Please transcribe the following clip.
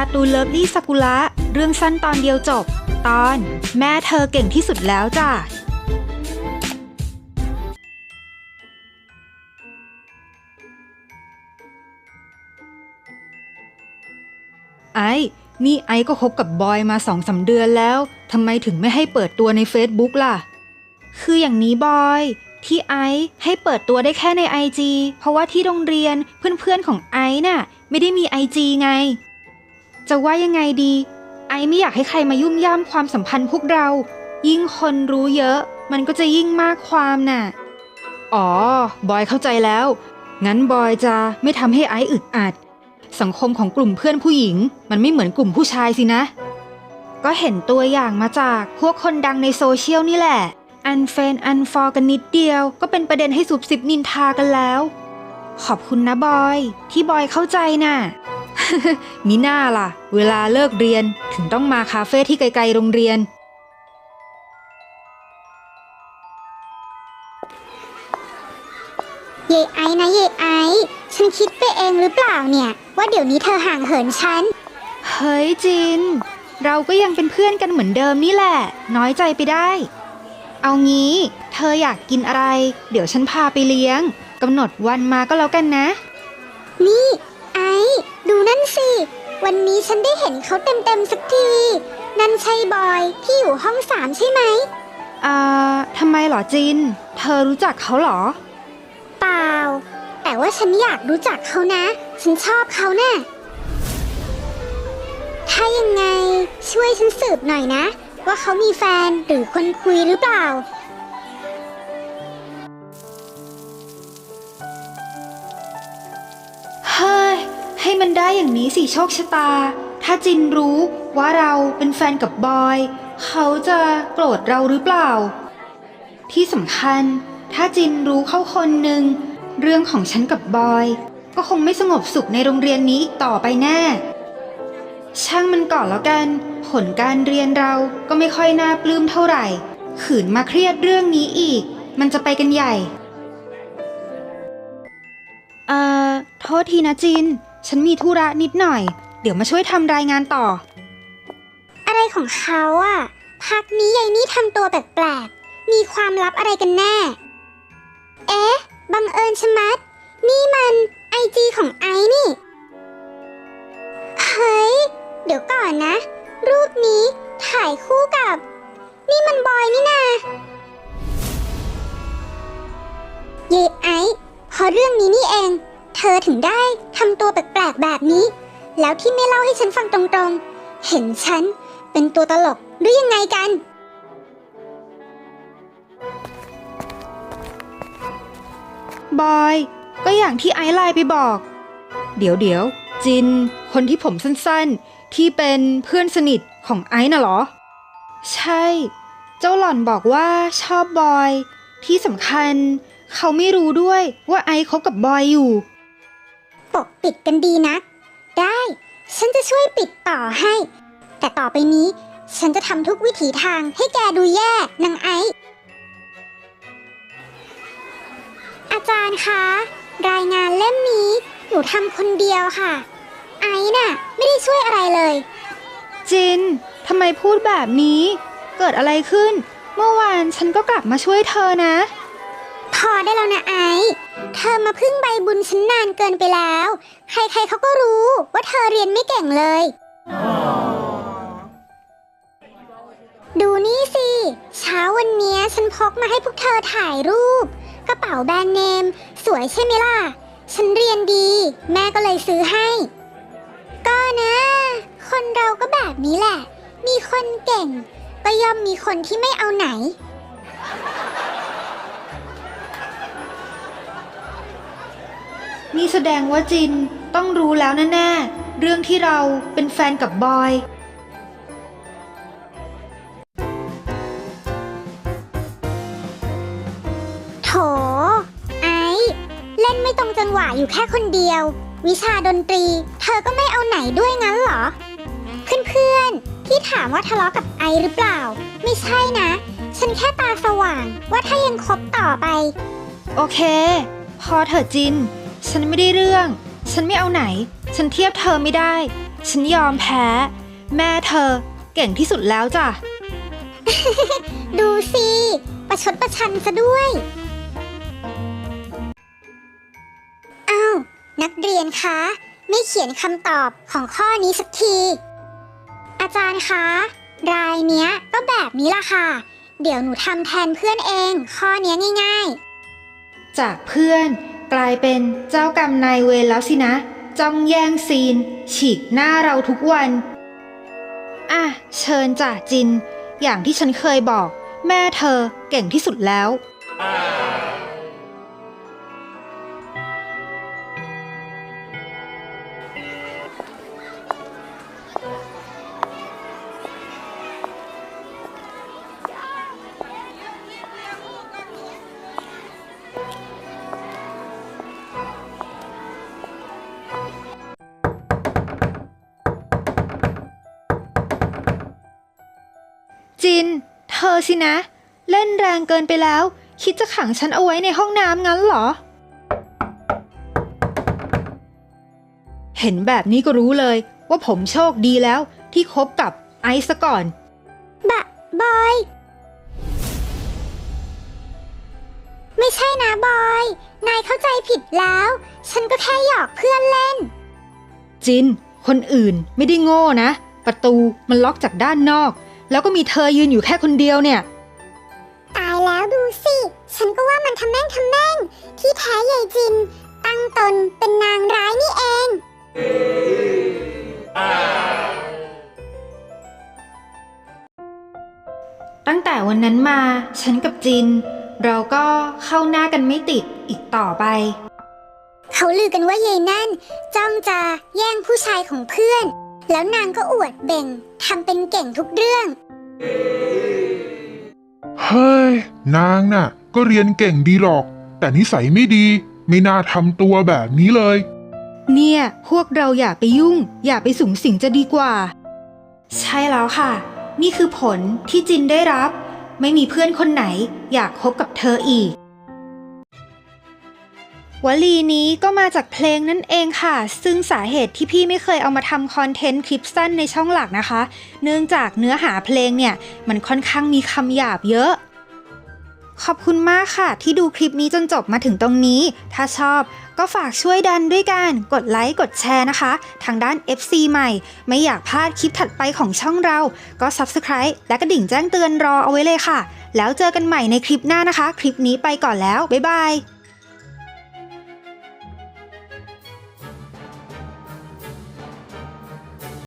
การ์ตูนเลิฟลี่ซากุระเรื่องสั้นตอนเดียวจบ ตอน แม่เธอเก่งที่สุดแล้วจ้ะไอ้นี่ไอ้ก็คบกับบอยมาสองสาเดือนแล้วทำไมถึงไม่ให้เปิดตัวใน Facebook ล่ะ คืออย่างนี้บอย ที่ไอซ์ให้เปิดตัวได้แค่ใน IG เพราะว่าที่โรงเรียนเพื่อนๆของไอซ์น่ะ ไม่ได้มี IG ไง จะว่ายังไงดี ไอไม่อยากให้ใครมายุ่มย่ามความสัมพันธ์พวกเรา ยิ่งคนรู้เยอะ มันก็จะยิ่งมากความน่ะ อ๋อ บอยเข้าใจแล้ว งั้นบอยจะไม่ทำให้ไออึดอัด สังคมของกลุ่มเพื่อนผู้หญิง มันไม่เหมือนกลุ่มผู้ชายสินะ ก็เห็นตัวอย่างมาจากพวกคนดังในโซเชียลนี่แหละ อันเฟนอันฟอร์กันนิดเดียว ก็เป็นประเด็นให้สุบสิบนินทากันแล้ว ขอบคุณนะบอย ที่บอยเข้าใจน่ะ มิน่าล่ะ เวลาเลิกเรียนถึงต้องมาคาเฟ่ที่ไกลๆโรงเรียน เยไอนะเยไอ ฉันคิดไปเองหรือเปล่าเนี่ย ว่าเดี๋ยวนี้เธอห่างเหินฉัน เฮ้ยจิน เราก็ยังเป็นเพื่อนกันเหมือนเดิมนี่แหละ น้อยใจไปได้ เอางี้ เธออยากกินอะไร เดี๋ยวฉันพาไปเลี้ยงกำหนดวันมาก็แล้วกันนะ นี่ ไอดูนั่นสิ วันนี้ฉันได้เห็นเขาเต็มๆสักที นั่นใช่บอยที่อยู่ห้องสามใช่ไหม อ่าทำไมเหรอจิน เธอรู้จักเขาเหรอ เปล่า แต่ว่าฉันอยากรู้จักเขานะ ฉันชอบเขานะ่ะถ้ายังไงช่วยฉันสืบหน่อยนะ ว่าเขามีแฟนหรือคนคุยหรือเปล่า มันได้อย่างนี้สิโชคชะตา ถ้าจินรู้ว่าเราเป็นแฟนกับบอย เขาจะโกรธเราหรือเปล่า ที่สำคัญ ถ้าจินรู้เข้าคนหนึ่ง เรื่องของฉันกับบอย ก็คงไม่สงบสุขในโรงเรียนนี้อีกต่อไปแน่ ช่างมันก่อนแล้วกัน ผลการเรียนเราก็ไม่ค่อยน่าปลื้มเท่าไหร่ ขืนมาเครียดเรื่องนี้อีก มันจะไปกันใหญ่ เอ่อ โทษทีนะจิน ฉันมีธุระนิดหน่อย เดี๋ยวมาช่วยทำรายงานต่อ อะไรของเขาอะพักนี้ยายนี่ทำตัวแปลกๆ มีความลับอะไรกันแน่ เอ๊ะ บังเอิญชะมัด นี่มันไอจีของไอนี่ เฮ้ย เดี๋ยวก่อนนะ รูปนี้ถ่ายคู่กับ นี่มันบอยนี่นาเยไอเพราะเรื่องนี้นี่เอง เธอถึงได้ทำตัวแปลกๆแบบนี้ แล้วที่ไม่เล่าให้ฉันฟังตรงๆ เห็นฉันเป็นตัวตลกหรือยังไงกัน บอย ก็อย่างที่ไอซ์ไลน์ไปบอก เดี๋ยวเดี๋ยวจิน คนที่ผมสั้นๆ ที่เป็นเพื่อนสนิทของไอซ์น่ะเหรอ ใช่ เจ้าหล่อนบอกว่าชอบบอย ที่สำคัญ เขาไม่รู้ด้วยว่าไอซ์คบกับบอยอยู่ ปกปิดกันดีนักได้ ฉันจะช่วยปิดต่อให้ แต่ต่อไปนี้ ฉันจะทำทุกวิถีทางให้แกดูแย่นางไออาจารย์คะ รายงานเล่มนี้หนูทำคนเดียวค่ะ ไอซ์น่ะ ไม่ได้ช่วยอะไรเลย จิน ทำไมพูดแบบนี้ เกิดอะไรขึ้น เมื่อวานฉันก็กลับมาช่วยเธอนะ อได้แล้วนะไอซ์เธอมาพึ่งใบบุญฉันนานเกินไปแล้ว ใครๆเขาก็รู้ว่าเธอเรียนไม่เก่งเลย ดูนี่สิ เช้าวันนี้ฉันพกมาให้พวกเธอถ่ายรูป กระเป๋าแบรนด์เนม สวยใช่ไหมล่ะ ฉันเรียนดี แม่ก็เลยซื้อให้ ก็นะ คนเราก็แบบนี้แหละ มีคนเก่ง ก็ย่อมมีคนที่ไม่เอาไหน นี่แสดงว่าจินต้องรู้แล้วแน่ๆ เรื่องที่เราเป็นแฟนกับบอย โถ ไอซ์เล่นไม่ตรงจังหวะอยู่แค่คนเดียว วิชาดนตรี เธอก็ไม่เอาไหนด้วยงั้นเหรอ เพื่อนๆที่ถามว่าทะเลาะกับไอซ์หรือเปล่า ไม่ใช่นะ ฉันแค่ตาสว่างว่าถ้ายังคบต่อไป โอเค พอเถอะจิน ฉันไม่ได้เรื่อง ฉันไม่เอาไหน ฉันเทียบเธอไม่ได้ ฉันยอมแพ้ แม่เธอเก่งที่สุดแล้วจ้ะ ดูสิ ประชดประชันซะด้วย อ้าว นักเรียนคะ ไม่เขียนคำตอบของข้อนี้สักที อาจารย์คะ รายเนี้ยก็แบบนี้ล่ะค่ะ เดี๋ยวหนูทำแทนเพื่อนเอง ข้อเนี้ยง่ายจากเพื่อน กลายเป็นเจ้ากรรมนายเวรแล้วสินะ จ้องแย่งซีน ฉีกหน้าเราทุกวัน อะ เชิญจ่าจิน อย่างที่ฉันเคยบอก แม่เธอเก่งที่สุดแล้ว จิน เธอสินะ เล่นแรงเกินไปแล้ว คิดจะขังฉันเอาไว้ในห้องน้ำงั้นเหรอ เห็นแบบนี้ก็รู้เลยว่าผมโชคดีแล้วที่คบกับไอซ์ซะก่อนๆบะบอย ไม่ใช่นะบอย นายเข้าใจผิดแล้ว ฉันก็แค่หยอกเพื่อนเล่น จิน คนอื่นไม่ได้โง่นะ ประตูมันล็อกจากด้านนอก แล้วก็มีเธอยืนอยู่แค่คนเดียวเนี่ย ตายแล้วดูสิ ฉันก็ว่ามันทำแม่งทำแม่ง ที่แท้ใหญ่จิน ตั้งตนเป็นนางร้ายนี่เอง ตั้งแต่วันนั้นมา ฉันกับจิน เราก็เข้าหน้ากันไม่ติดอีกต่อไป เขาลือกันว่ายายนั่น จ้องจะแย่งผู้ชายของเพื่อน แล้วนางก็อวดเบ่งทำเป็นเก่งทุกเรื่อง เฮ้ย นางน่ะ ก็เรียนเก่งดีหรอก แต่นิสัยไม่ดี ไม่น่าทำตัวแบบนี้เลย เนี่ย พวกเราอย่าไปยุ่ง อย่าไปสูงสิงจะดีกว่า ใช่แล้วค่ะ นี่คือผลที่จินได้รับ ไม่มีเพื่อนคนไหน อยากคบกับเธออีก วลีนี้ก็มาจากเพลงนั่นเองค่ะ ซึ่งสาเหตุที่พี่ไม่เคยเอามาทำคอนเทนต์คลิปสั้นในช่องหลักนะคะ เนื่องจากเนื้อหาเพลงเนี่ย มันค่อนข้างมีคำหยาบเยอะ ขอบคุณมากค่ะ ที่ดูคลิปนี้จนจบมาถึงตรงนี้ ถ้าชอบก็ฝากช่วยดันด้วยการกดไลค์กดแชร์นะคะ ทางด้าน FC ใหม่ ไม่อยากพลาดคลิปถัดไปของช่องเรา ก็ Subscribe และกระดิ่งแจ้งเตือนรอเอาไว้เลยค่ะ แล้วเจอกันใหม่ในคลิปหน้านะคะ คลิปนี้ไปก่อนแล้วบ๊ายบาย